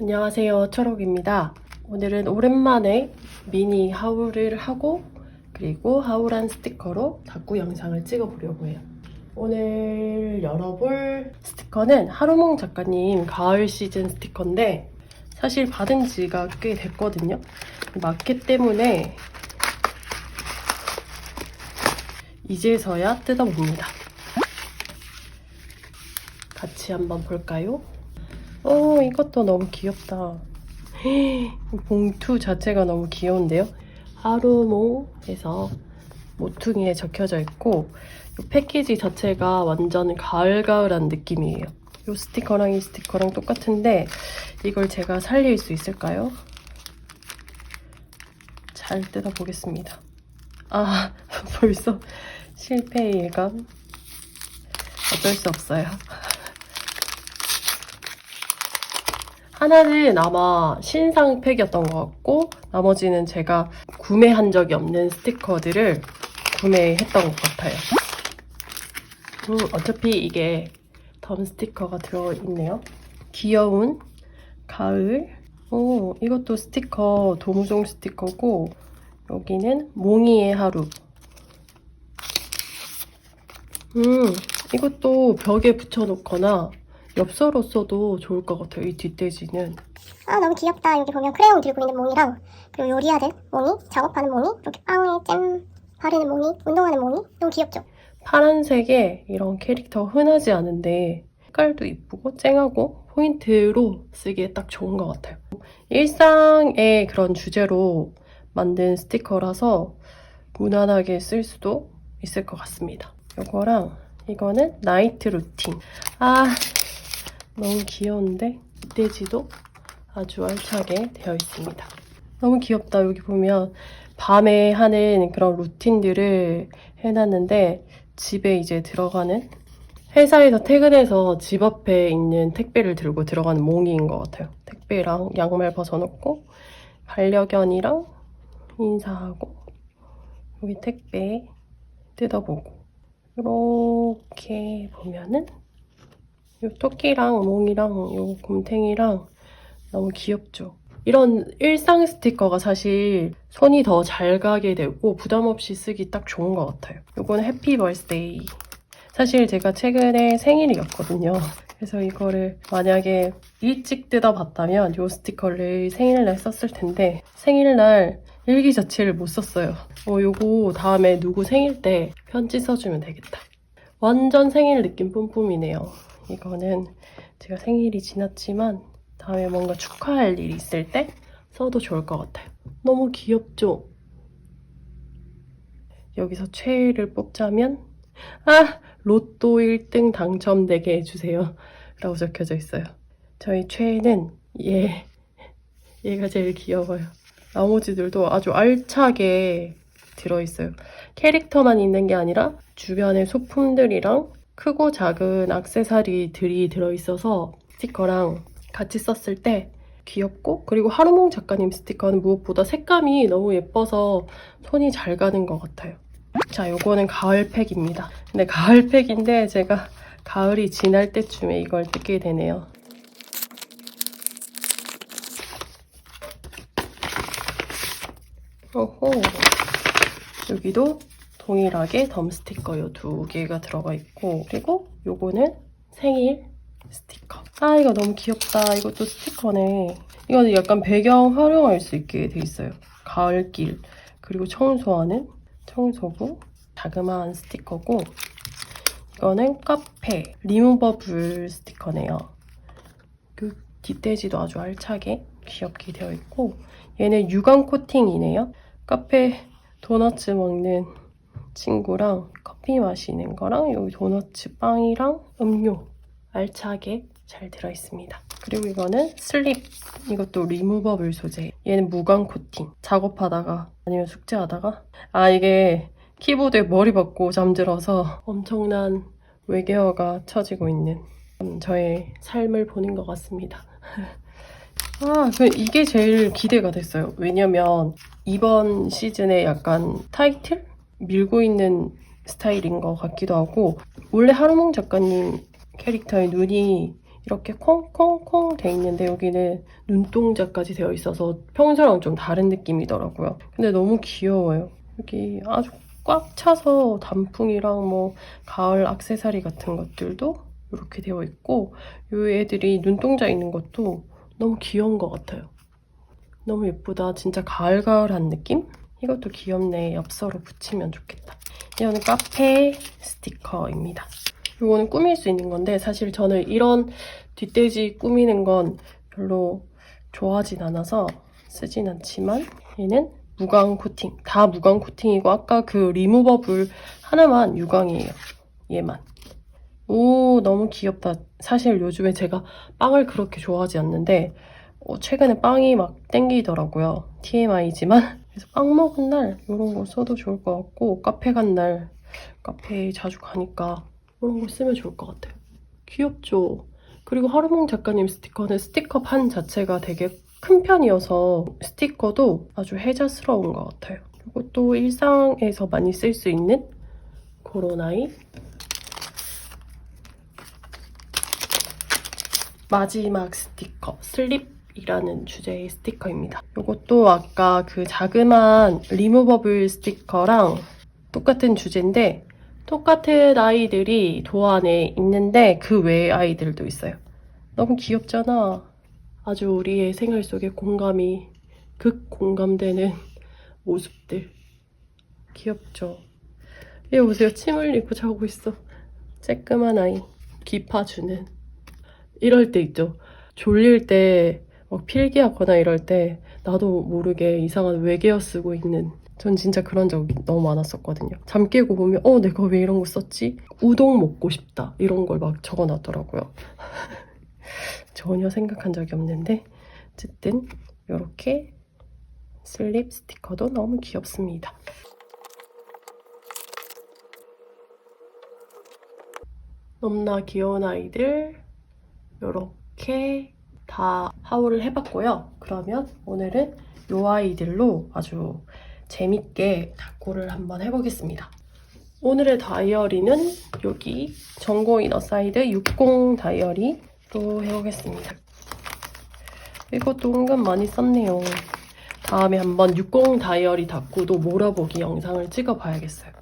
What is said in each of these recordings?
안녕하세요. 초록입니다. 오늘은 오랜만에 미니 하울을 하고 그리고 하울한 스티커로 다꾸 영상을 찍어보려고 해요. 오늘 열어볼 스티커는 하루몽 작가님 가을 시즌 스티커인데 사실 받은 지가 꽤 됐거든요. 마켓 때문에 이제서야 뜯어봅니다. 같이 한번 볼까요? 어, 이것도 너무 귀엽다. 이 봉투 자체가 너무 귀여운데요? 하루모에서 모퉁이에 적혀져 있고 이 패키지 자체가 완전 가을가을한 느낌이에요. 이 스티커랑 이 스티커랑 똑같은데 이걸 제가 살릴 수 있을까요? 잘 뜯어보겠습니다. 아, 벌써 실패의 일감. 어쩔 수 없어요. 하나는 아마 신상 팩이었던 것 같고 나머지는 제가 구매한 적이 없는 스티커들을 구매했던 것 같아요. 음, 어차피 이게 덤 스티커가 들어있네요. 귀여운 가을. 오, 이것도 스티커 도무종 스티커고 여기는 몽이의 하루. 음, 이것도 벽에 붙여놓거나 엽서로 써도 좋을 것 같아요. 이 뒷돼지는. 아 너무 귀엽다. 여기 보면 크레용 들고 있는 몽이랑 그리고 요리하는 몽이, 작업하는 몽이, 이렇게 빵에 잼 바르는 몽이, 운동하는 몽이 너무 귀엽죠? 파란색에 이런 캐릭터 흔하지 않은데 색깔도 이쁘고 쨍하고 포인트로 쓰기에 딱 좋은 것 같아요. 일상의 그런 주제로 만든 스티커라서 무난하게 쓸 수도 있을 것 같습니다. 이거랑 이거는 나이트 루틴. 아 너무 귀여운데 멧돼지도 아주 알차게 되어 있습니다. 너무 귀엽다. 여기 보면 밤에 하는 그런 루틴들을 해놨는데 집에 이제 들어가는 회사에서 퇴근해서 집 앞에 있는 택배를 들고 들어가는 몽이인 것 같아요. 택배랑 양말 벗어놓고 반려견이랑 인사하고 여기 택배 뜯어보고 이렇게 보면은 이 토끼랑 몽이랑 이 곰탱이랑 너무 귀엽죠. 이런 일상 스티커가 사실 손이 더 잘 가게 되고 부담 없이 쓰기 딱 좋은 것 같아요. 이거는 해피 벌스데이. 사실 제가 최근에 생일이었거든요. 그래서 이거를 만약에 일찍 뜯어봤다면 이 스티커를 생일날 썼을 텐데 생일날 일기 자체를 못 썼어요. 어, 요거 다음에 누구 생일 때 편지 써주면 되겠다. 완전 생일 느낌 뿜뿜이네요. 이거는 제가 생일이 지났지만 다음에 뭔가 축하할 일이 있을 때 써도 좋을 것 같아요. 너무 귀엽죠? 여기서 최애를 뽑자면 아! 로또 1등 당첨되게 해주세요. 라고 적혀져 있어요. 저희 최애는 얘. 얘가 제일 귀여워요. 나머지들도 아주 알차게 들어있어요. 캐릭터만 있는 게 아니라 주변의 소품들이랑 크고 작은 악세사리들이 들어있어서 스티커랑 같이 썼을 때 귀엽고 그리고 하루몽 작가님 스티커는 무엇보다 색감이 너무 예뻐서 손이 잘 가는 것 같아요. 자, 요거는 가을 팩입니다. 근데 가을 팩인데 제가 가을이 지날 때쯤에 이걸 뜯게 되네요. 오호. 여기도 동일하게 덤 스티커 요 두 개가 들어가 있고 그리고 요거는 생일 스티커. 아 이거 너무 귀엽다. 이것도 스티커네. 이거는 약간 배경 활용할 수 있게 돼 있어요. 가을길 그리고 청소하는 청소부 자그마한 스티커고 이거는 카페 리무버블 스티커네요. 그 뒷돼지도 아주 알차게 귀엽게 되어 있고 얘는 유광 코팅이네요. 카페 도너츠 먹는 친구랑 커피 마시는 거랑 여기 도너츠 빵이랑 음료 알차게 잘 들어있습니다. 그리고 이거는 슬립 이것도 리무버블 소재 얘는 무광 코팅 작업하다가 아니면 숙제하다가 아 이게 키보드에 머리 박고 잠들어서 엄청난 외계어가 쳐지고 있는 음, 저의 삶을 보는 것 같습니다. 아, 그 이게 제일 기대가 됐어요. 왜냐면 이번 시즌에 약간 타이틀? 밀고 있는 스타일인 것 같기도 하고 원래 하루몽 작가님 캐릭터의 눈이 이렇게 콩콩콩 돼 있는데 여기는 눈동자까지 되어 있어서 평소랑 좀 다른 느낌이더라고요. 근데 너무 귀여워요. 여기 아주 꽉 차서 단풍이랑 뭐 가을 악세사리 같은 것들도 이렇게 되어 있고 이 애들이 눈동자 있는 것도 너무 귀여운 것 같아요. 너무 예쁘다. 진짜 가을가을한 느낌? 이것도 귀엽네. 엽서로 붙이면 좋겠다. 이거는 카페 스티커입니다. 이거는 꾸밀 수 있는 건데 사실 저는 이런 뒷돼지 꾸미는 건 별로 좋아하진 않아서 쓰진 않지만 얘는 무광 코팅. 다 무광 코팅이고 아까 그 리무버블 하나만 유광이에요. 얘만. 오 너무 귀엽다. 사실 요즘에 제가 빵을 그렇게 좋아하지 않는데 어, 최근에 빵이 막 땡기더라고요. TMI지만. 그래서 빵 먹은 날 이런 거 써도 좋을 것 같고 카페 간 날 카페에 자주 가니까 이런 거 쓰면 좋을 것 같아요. 귀엽죠? 그리고 하루몽 작가님 스티커는 스티커 판 자체가 되게 큰 편이어서 스티커도 아주 혜자스러운 것 같아요. 또 일상에서 많이 쓸 수 있는 그런 아이 마지막 스티커 슬립 이라는 주제의 스티커입니다. 이것도 아까 그 자그마한 리무버블 스티커랑 똑같은 주제인데 똑같은 아이들이 도 안에 있는데 그 외의 아이들도 있어요. 너무 귀엽잖아. 아주 우리의 생활 속에 공감이 극 공감되는 모습들. 귀엽죠? 얘 보세요. 침 흘리고 자고 있어. 쬐끄만 아이. 기파 주는. 이럴 때 있죠. 졸릴 때, 막 필기하거나 이럴 때, 나도 모르게 이상한 외계어 쓰고 있는. 전 진짜 그런 적이 너무 많았었거든요. 잠 깨고 보면, 어, 내가 왜 이런 거 썼지? 우동 먹고 싶다. 이런 걸 막 적어 놨더라고요. 전혀 생각한 적이 없는데, 어쨌든, 이렇게 슬립 스티커도 너무 귀엽습니다. 너무나 귀여운 아이들, 이렇게 다 하울을 해봤고요. 그러면 오늘은 이 아이들로 아주 재밌게 다코를 한번 해보겠습니다. 오늘의 다이어리는 여기 전고 이너사이드 60 다이어리로 해보겠습니다. 이것도 은근 많이 썼네요. 다음에 한번 60 다이어리 다코도 몰아보기 영상을 찍어봐야겠어요.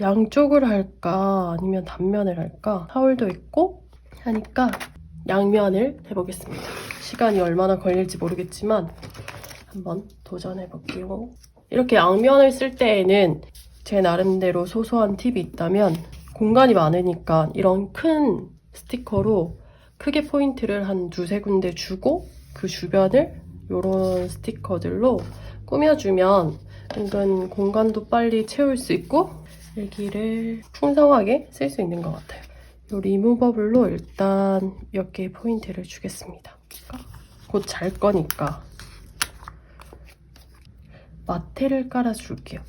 양쪽을 할까 아니면 단면을 할까 하울도 있고 하니까 양면을 해보겠습니다. 시간이 얼마나 걸릴지 모르겠지만 한번 도전해볼게요. 이렇게 양면을 쓸 때에는 제 나름대로 소소한 팁이 있다면 공간이 많으니까 이런 큰 스티커로 크게 포인트를 한 두세 군데 주고 그 주변을 이런 스티커들로 꾸며주면 은근 공간도 빨리 채울 수 있고 일기를 풍성하게 쓸 수 있는 것 같아요. 이 리무버블로 일단 몇 개의 포인트를 주겠습니다. 곧 잘 거니까 마테를 깔아줄게요.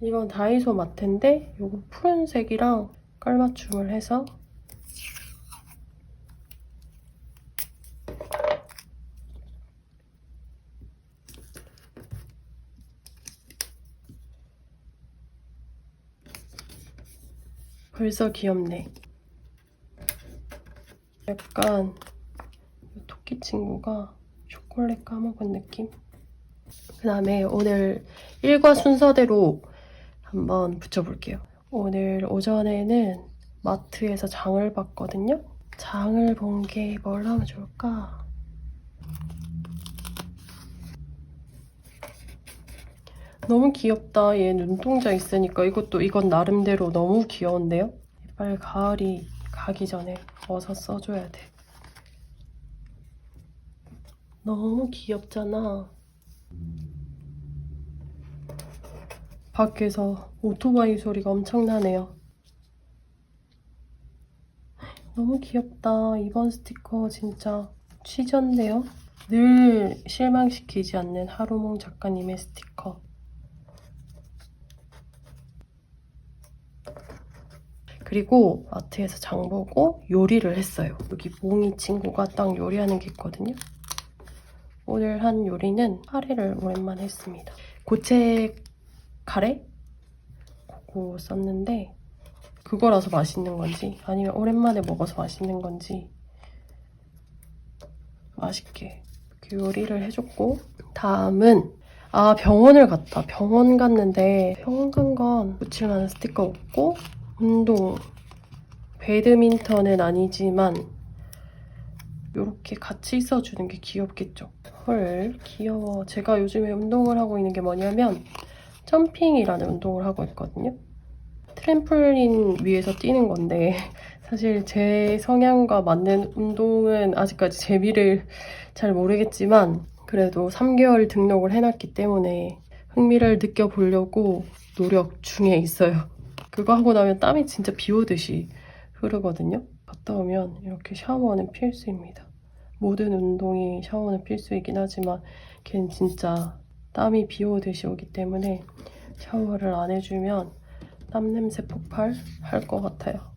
이건 다이소 마테인데 이거 푸른색이랑 깔맞춤을 해서 벌써 귀엽네. 약간 이 토끼 친구가 초콜릿 까먹은 느낌? 그 다음에 오늘 일과 순서대로 한번 붙여볼게요. 오늘 오전에는 마트에서 장을 봤거든요. 장을 본 게 뭘 하면 좋을까? 너무 귀엽다. 얘 눈동자 있으니까 이것도 이건 나름대로 너무 귀여운데요? 빨리 가을이 가기 전에 어서 써줘야 돼. 너무 귀엽잖아. 밖에서 오토바이 소리가 엄청나네요. 너무 귀엽다. 이번 스티커 진짜 취전데요. 늘 실망시키지 않는 하루몽 작가님의 스티커. 그리고 마트에서 장 보고 요리를 했어요. 여기 몽이 친구가 딱 요리하는 게 있거든요. 오늘 한 요리는 카레를 오랜만에 했습니다. 고체 카레? 그거 썼는데 그거라서 맛있는 건지 아니면 오랜만에 먹어서 맛있는 건지 맛있게 요리를 해줬고 다음은 아 병원을 갔다 병원 갔는데 병원 간 건 붙일 만한 스티커 없고 운동 배드민턴은 아니지만 이렇게 같이 있어주는 게 귀엽겠죠. 헐 귀여워. 제가 요즘에 운동을 하고 있는 게 뭐냐면 점핑이라는 운동을 하고 있거든요. 트램폴린 위에서 뛰는 건데 사실 제 성향과 맞는 운동은 아직까지 재미를 잘 모르겠지만 그래도 3개월 등록을 해놨기 때문에 흥미를 느껴보려고 노력 중에 있어요. 그거 하고 나면 땀이 진짜 비 오듯이 흐르거든요. 갔다 오면 이렇게 샤워는 필수입니다. 모든 운동이 샤워는 필수이긴 하지만 걔는 진짜 땀이 비 오듯이 오기 때문에 샤워를 안 해주면 땀 냄새 폭발 할 것 같아요.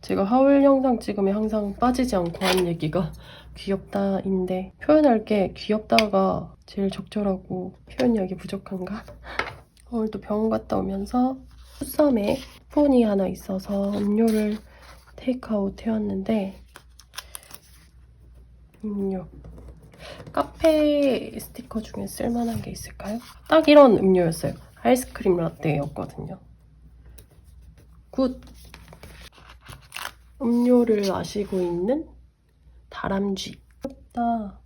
제가 하울 영상 찍으면 항상 빠지지 않고 하는 얘기가 귀엽다인데 표현할 게 귀엽다가 제일 적절하고 표현력이 부족한가? 오늘 또 병원 갔다 오면서 푸썸에 폰이 하나 있어서 음료를 테이크아웃 해왔는데 음료 카페 스티커 중에 쓸만한 게 있을까요? 딱 이런 음료였어요. 아이스크림 라떼였거든요. 굿! 음료를 마시고 있는 다람쥐. 귀엽다.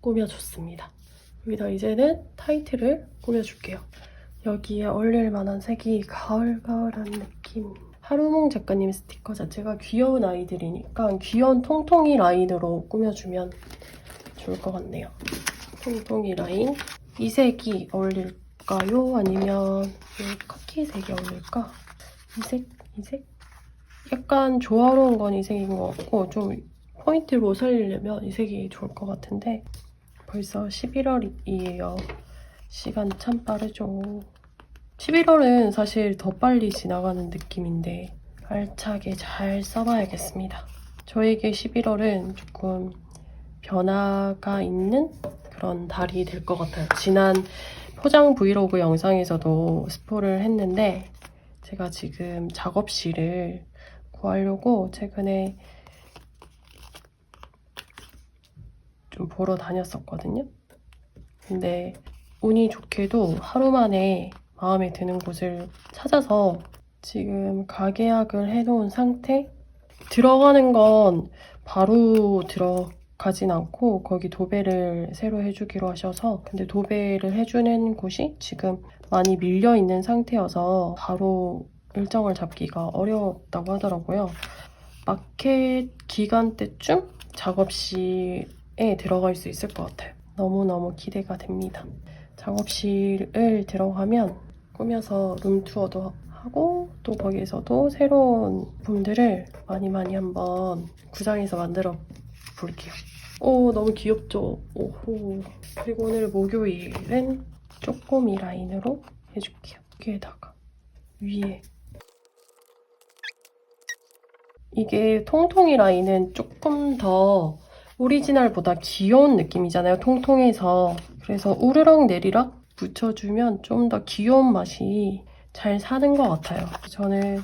꾸며줬습니다. 여기다 이제는 타이틀을 꾸며줄게요. 여기에 어울릴 만한 색이 가을가을한 느낌. 하루몽 작가님 스티커 자체가 귀여운 아이들이니까 귀여운 통통이 라인으로 꾸며주면 좋을 것 같네요. 통통이 라인. 이 색이 어울릴까요? 아니면 이 카키 색이 어울릴까? 이 색? 이 색? 약간 조화로운 건 이 색인 것 같고 좀 포인트로 살리려면 이 색이 좋을 것 같은데 벌써 11월이에요. 시간 참 빠르죠. 11월은 사실 더 빨리 지나가는 느낌인데 알차게 잘 써봐야겠습니다. 저에게 11월은 조금 변화가 있는 그런 달이 될 것 같아요. 지난 포장 브이로그 영상에서도 스포를 했는데 제가 지금 작업실을 구하려고 최근에 좀 보러 다녔었거든요. 근데 운이 좋게도 하루 만에 마음에 드는 곳을 찾아서 지금 가계약을 해놓은 상태? 들어가는 건 바로 들어가진 않고 거기 도배를 새로 해주기로 하셔서 근데 도배를 해주는 곳이 지금 많이 밀려 있는 상태여서 바로 일정을 잡기가 어렵다고 하더라고요. 마켓 기간 때쯤 작업실에 들어갈 수 있을 것 같아요. 너무너무 기대가 됩니다. 작업실을 들어가면 꾸며서 룸투어도 하고 또 거기에서도 새로운 분들을 많이 많이 한번 구상해서 만들어 볼게요. 오 너무 귀엽죠? 오호 그리고 오늘 목요일은 쪼꼬미 라인으로 해줄게요. 여기에다가 위에 이게 통통이 라인은 조금 더 오리지널보다 귀여운 느낌이잖아요. 통통해서. 그래서 우르렁 내리락 붙여주면 좀 더 귀여운 맛이 잘 사는 것 같아요. 저는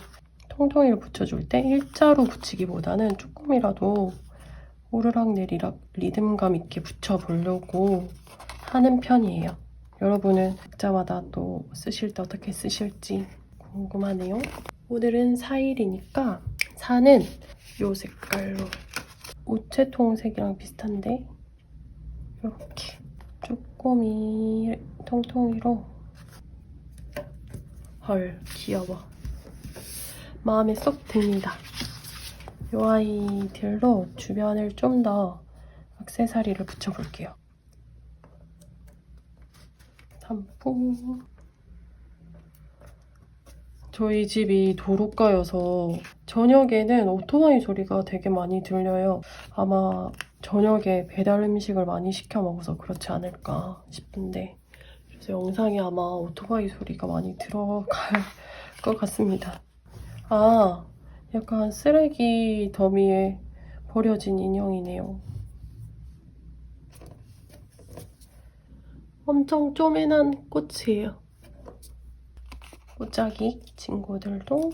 통통이를 붙여줄 때 일자로 붙이기보다는 조금이라도 오르락 내리락 리듬감 있게 붙여보려고 하는 편이에요. 여러분은 각자마다 또 쓰실 때 어떻게 쓰실지 궁금하네요. 오늘은 4일이니까 4는 이 색깔로 우체통색이랑 비슷한데 이렇게 쪼꼬미 통통이로 헐 귀여워. 마음에 쏙 듭니다. 이 아이들로 주변을 좀 더 액세서리를 붙여볼게요. 단풍 저희 집이 도로가여서 저녁에는 오토바이 소리가 되게 많이 들려요. 아마 저녁에 배달 음식을 많이 시켜 먹어서 그렇지 않을까 싶은데 그래서 영상에 아마 오토바이 소리가 많이 들어갈 것 같습니다. 아, 약간 쓰레기 더미에 버려진 인형이네요. 엄청 쪼매난 꽃이에요. 뽀짝이 친구들도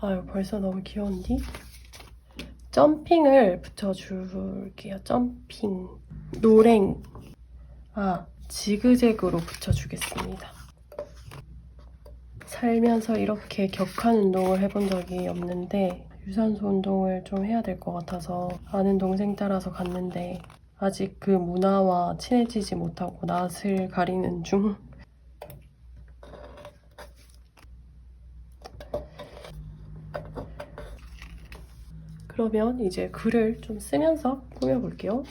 아유 벌써 너무 귀여운디? 점핑을 붙여줄게요. 점핑. 노랭. 아, 지그재그로 붙여주겠습니다. 살면서 이렇게 격한 운동을 해본 적이 없는데 유산소 운동을 좀 해야 될 것 같아서 아는 동생 따라서 갔는데 아직 그 문화와 친해지지 못하고 낯을 가리는 중. 그러면 이제 글을 좀 쓰면서 꾸며볼게요.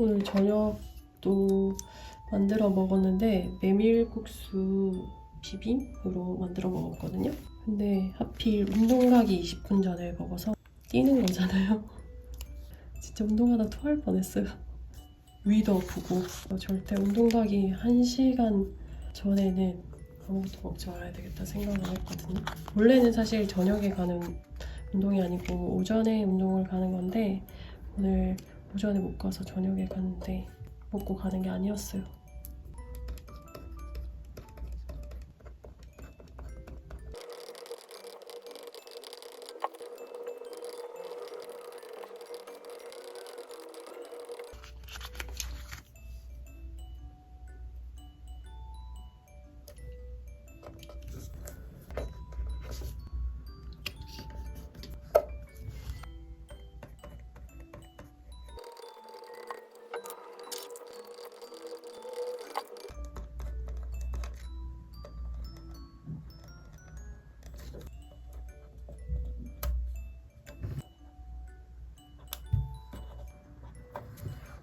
오늘 저녁도 만들어 먹었는데 메밀국수 비빔으로 만들어 먹었거든요. 근데 하필 운동 가기 20분 전에 먹어서 뛰는 거잖아요. 진짜 운동하다 토할 뻔했어요. 위도 아프고 어, 절대 운동 가기 1시간 전에는 아무것도 먹지 말아야 되겠다 생각을 했거든요. 원래는 사실 저녁에 가는 운동이 아니고 오전에 운동을 가는 건데 오늘 오전에 못 가서 저녁에 갔는데 먹고 가는 게 아니었어요.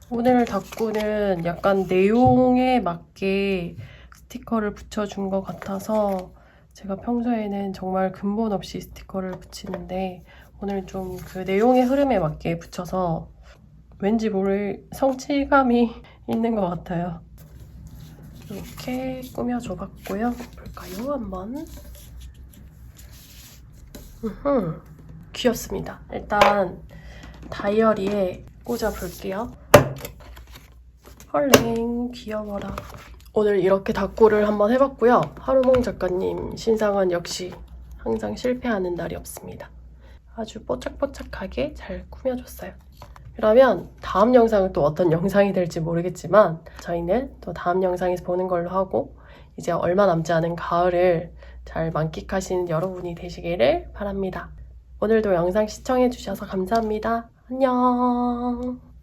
오늘 닭구는 약간 내용에 맞게 스티커를 붙여준 것 같아서 제가 평소에는 정말 근본 없이 스티커를 붙이는데 오늘 좀 그 내용의 흐름에 맞게 붙여서 왠지 모를 성취감이 있는 것 같아요. 이렇게 꾸며줘 봤고요. 볼까요? 한번. 음흠, 귀엽습니다. 일단 다이어리에 꽂아 볼게요. 헐랭 귀여워라. 오늘 이렇게 닭고를 한번 해봤고요. 하루몽 작가님 신상은 역시 항상 실패하는 날이 없습니다. 아주 뽀짝뽀짝하게 잘 꾸며줬어요. 그러면 다음 영상은 또 어떤 영상이 될지 모르겠지만 저희는 또 다음 영상에서 보는 걸로 하고 이제 얼마 남지 않은 가을을 잘 만끽하시는 여러분이 되시기를 바랍니다. 오늘도 영상 시청해주셔서 감사합니다. 안녕.